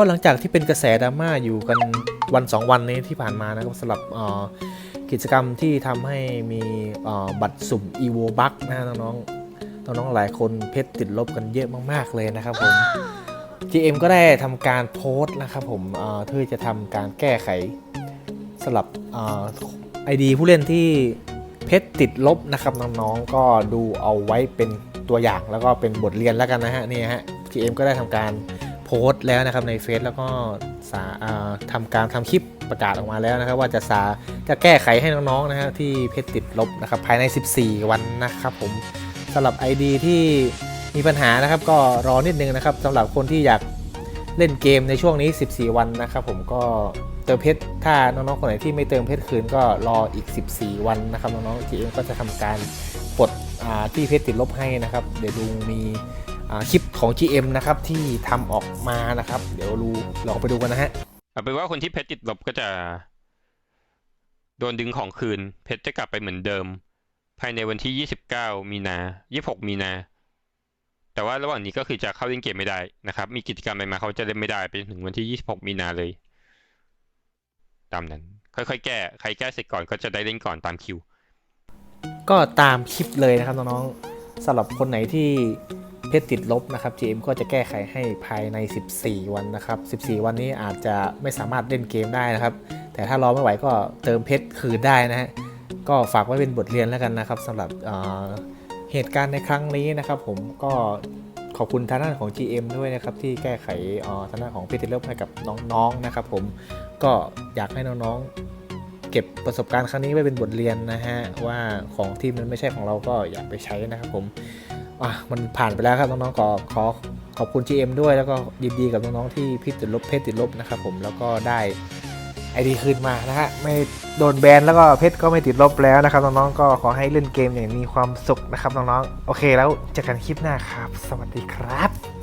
ก็หลังจากที่เป็นกระแสดราม่าอยู่กันวัน 2 วันนี้ที่ผ่านมานะครับสำหรับกิจกรรมที่ทำให้มีบัตรสุ่ม EVO Buck นะฮะน้องๆน้องๆหลายคนเพชรติดลบกันเยอะมากๆเลยนะครับผม GM ก็ได้ทำการโพสต์นะครับผมเอ่อเพื่อจะทำการแก้ไขสำหรับไอดีผู้เล่นที่เพชรติดลบนะครับน้องๆก็ดูเอาไว้เป็นตัวอย่างแล้วก็เป็นบทเรียนแล้วกันนะฮะนี่ฮะ GM ก็ได้ทำการ โพสต์แล้วนะครับในเฟซแล้วก็สาอ่าทำการทำคลิปประกาศออกมาแล้วนะครับ ว่าจะสาจะแก้ไขให้น้องๆนะฮะที่เพชรติดลบนะครับภายใน 14 วันนะครับผมสำหรับ ID ที่มีปัญหานะครับ ก็รอนิดนึงนะครับสำหรับคนที่อยากเล่นเกมในช่วงนี้ 14 วันนะครับผมก็เติมเพชรถ้าน้องๆคนไหนที่ไม่เติมเพชรคืนก็รออีก 14 วันนะครับน้องๆ GM ก็จะทำการปลดที่เพชรติดลบให้นะครับ เดี๋ยวดูมี คลิปของ GM นะครับที่ทำออกมานะครับ เดี๋ยวดูลองไปดูกันนะฮะเอาเป็นว่าคนที่เพชรติดลบก็จะ โดนดึงของคืน เพชรจะกลับไปเหมือนเดิม ภายในวันที่ 29 มีนา 26 มีนา แต่ว่าระหว่างนี้ก็คือจะเข้าเล่นเกมไม่ได้นะครับ มีกิจกรรมอะไรมาเขาจะเล่นไม่ได้ไปจนถึงวันที่ 26 มีนาเลย ตามนั้น ค่อยๆ แก้ ใครแก้เสร็จก่อนก็จะได้เล่นก่อนตามคิว ก็ตามคลิปเลยนะครับน้องๆสำหรับคนไหนที่ เพชรติดลบนะครับ GM ก็จะแก้ไขให้ภายใน 14 วันนะครับ 14 วันนี้อาจจะไม่สามารถเล่นเกมได้นะครับ แต่ถ้ารอไม่ไหวก็เติมเพชรคืนได้นะฮะ ก็ฝากไว้เป็นบทเรียนแล้วกันนะครับสำหรับเเหตุการณ์ในครั้งนี้นะครับผมก็ขอบคุณทางด้านของ GM ด้วยนะครับ ที่แก้ไขเอ่อทางด้านของเพชรติดลบให้กับน้องๆนะครับผมก็อยากให้น้องๆ เก็บประสบการณ์ครั้งนี้ไว้เป็นบทเรียนนะฮะว่าของที่มันไม่ใช่ของเราก็อย่าไปใช้นะครับผมอะมันผ่านไปแล้วครับน้องๆก็ขอขอบคุณ GM ด้วยแล้วก็ยินดีกับน้องๆที่พิษติดลบเพชรติดลบนะครับผมแล้วก็ได้ไอดีคืนมานะฮะไม่โดนแบนแล้วก็เพชรก็ไม่ติดลบแล้วนะครับน้องๆก็ขอให้เล่นเกมอย่างมีความสุขนะครับน้องๆโอเค แล้วเจอกันคลิปหน้าครับ สวัสดีครับ